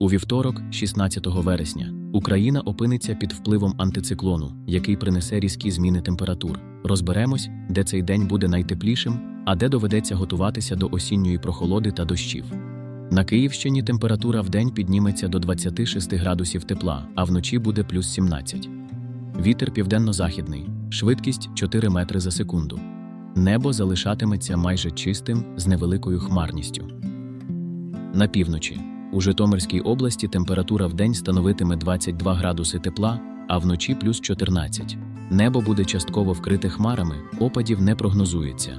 У вівторок, 16 вересня, Україна опиниться під впливом антициклону, який принесе різкі зміни температур. Розберемось, де цей день буде найтеплішим, а де доведеться готуватися до осінньої прохолоди та дощів. На Київщині температура вдень підніметься до 26 градусів тепла, а вночі буде плюс 17. Вітер південно-західний, швидкість 4 метри за секунду. Небо залишатиметься майже чистим з невеликою хмарністю. На півночі. У Житомирській області температура вдень становитиме 22 градуси тепла, а вночі плюс 14. Небо буде частково вкрите хмарами, опадів не прогнозується.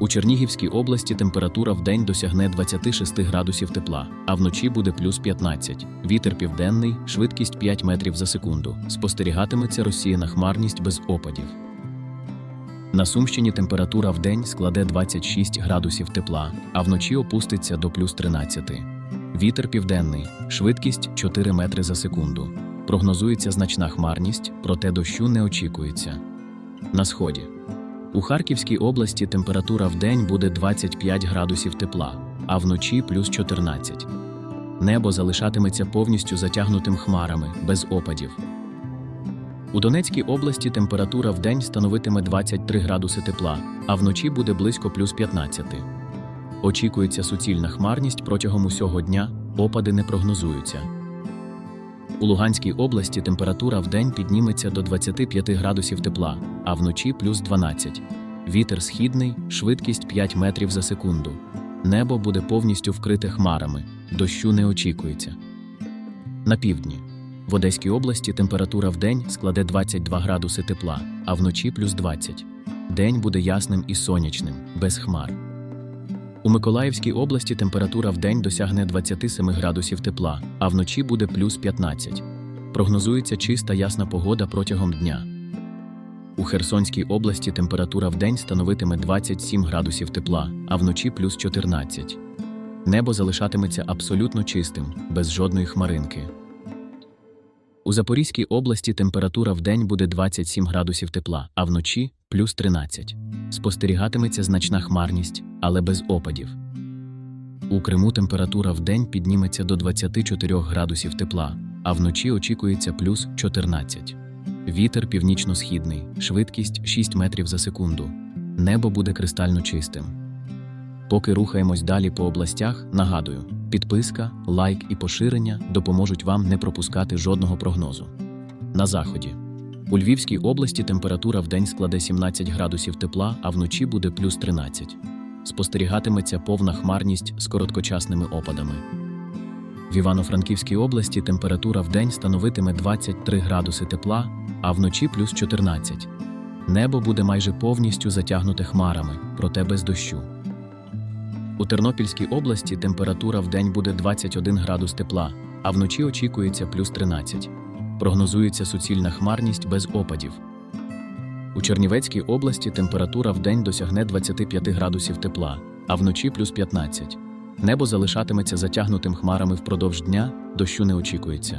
У Чернігівській області температура вдень досягне 26 градусів тепла, а вночі буде плюс 15. Вітер південний, швидкість 5 метрів за секунду. Спостерігатиметься розсіяна хмарність без опадів. На Сумщині температура вдень складе 26 градусів тепла, а вночі опуститься до плюс 13. Вітер південний, швидкість 4 метри за секунду. Прогнозується значна хмарність, проте дощу не очікується. На сході. У Харківській області температура вдень буде 25 градусів тепла, а вночі плюс 14. Небо залишатиметься повністю затягнутим хмарами, без опадів. У Донецькій області температура вдень становитиме 23 градуси тепла, а вночі буде близько плюс 15. Очікується суцільна хмарність протягом усього дня, опади не прогнозуються. У Луганській області температура вдень підніметься до 25 градусів тепла, а вночі плюс 12. Вітер східний, швидкість 5 метрів за секунду. Небо буде повністю вкрите хмарами, дощу не очікується. На півдні. В Одеській області температура вдень складе 22 градуси тепла, а вночі плюс 20. День буде ясним і сонячним, без хмар. У Миколаївській області температура вдень досягне 27 градусів тепла, а вночі буде плюс 15. Прогнозується чиста ясна погода протягом дня. У Херсонській області температура вдень становитиме 27 градусів тепла, а вночі плюс 14. Небо залишатиметься абсолютно чистим, без жодної хмаринки. У Запорізькій області температура вдень буде 27 градусів тепла, а вночі плюс 13. Спостерігатиметься значна хмарність, але без опадів. У Криму температура вдень підніметься до 24 градусів тепла, а вночі очікується плюс 14. Вітер північно-східний, швидкість 6 метрів за секунду. Небо буде кристально чистим. Поки рухаємось далі по областях, нагадую, підписка, лайк і поширення допоможуть вам не пропускати жодного прогнозу. На заході. У Львівській області температура вдень складе 17 градусів тепла, а вночі буде плюс 13. Спостерігатиметься повна хмарність з короткочасними опадами. В Івано-Франківській області температура вдень становитиме 23 градуси тепла, а вночі плюс 14. Небо буде майже повністю затягнуте хмарами, проте без дощу. У Тернопільській області температура вдень буде 21 градус тепла, а вночі очікується плюс 13. Прогнозується суцільна хмарність без опадів. У Чернівецькій області температура вдень досягне 25 градусів тепла, а вночі плюс 15. Небо залишатиметься затягнутим хмарами впродовж дня, дощу не очікується.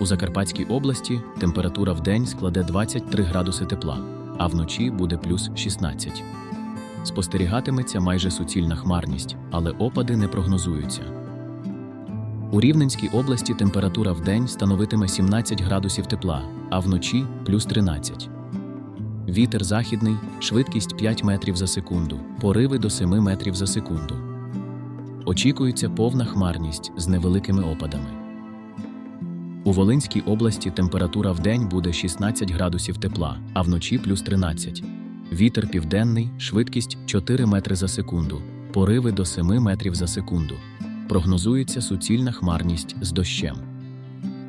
У Закарпатській області температура вдень складе 23 градуси тепла, а вночі буде плюс 16. Спостерігатиметься майже суцільна хмарність, але опади не прогнозуються. У Рівненській області температура вдень становитиме 17 градусів тепла, а вночі плюс 13. Вітер західний, швидкість 5 метрів за секунду, пориви до 7 метрів за секунду. Очікується повна хмарність з невеликими опадами. У Волинській області температура вдень буде 16 градусів тепла, а вночі плюс 13. Вітер південний, швидкість 4 метри за секунду, пориви до 7 метрів за секунду. Прогнозується суцільна хмарність з дощем.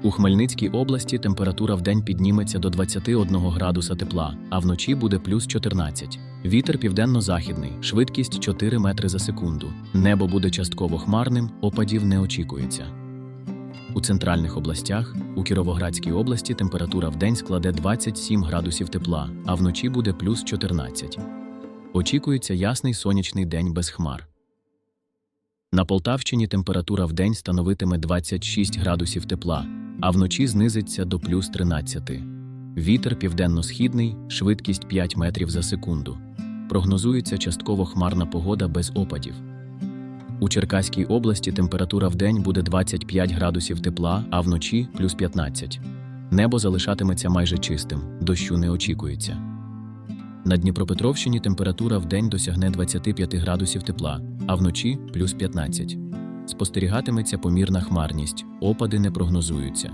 У Хмельницькій області температура вдень підніметься до 21 градуса тепла, а вночі буде плюс 14. Вітер південно-західний, швидкість 4 метри за секунду. Небо буде частково хмарним, опадів не очікується. У центральних областях, у Кіровоградській області температура вдень складе 27 градусів тепла, а вночі буде плюс 14. Очікується ясний сонячний день без хмар. На Полтавщині температура вдень становитиме 26 градусів тепла, а вночі знизиться до плюс 13. Вітер південно-східний, швидкість 5 метрів за секунду. Прогнозується частково хмарна погода без опадів. У Черкаській області температура вдень буде 25 градусів тепла, а вночі плюс 15. Небо залишатиметься майже чистим, дощу не очікується. На Дніпропетровщині температура вдень досягне 25 градусів тепла, а вночі плюс 15. Спостерігатиметься помірна хмарність, опади не прогнозуються.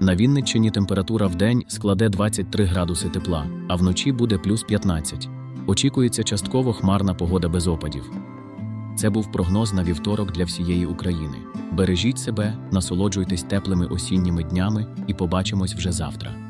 На Вінниччині температура вдень складе 23 градуси тепла, а вночі буде плюс 15. Очікується частково хмарна погода без опадів. Це був прогноз на вівторок для всієї України. Бережіть себе, насолоджуйтесь теплими осінніми днями і побачимось вже завтра.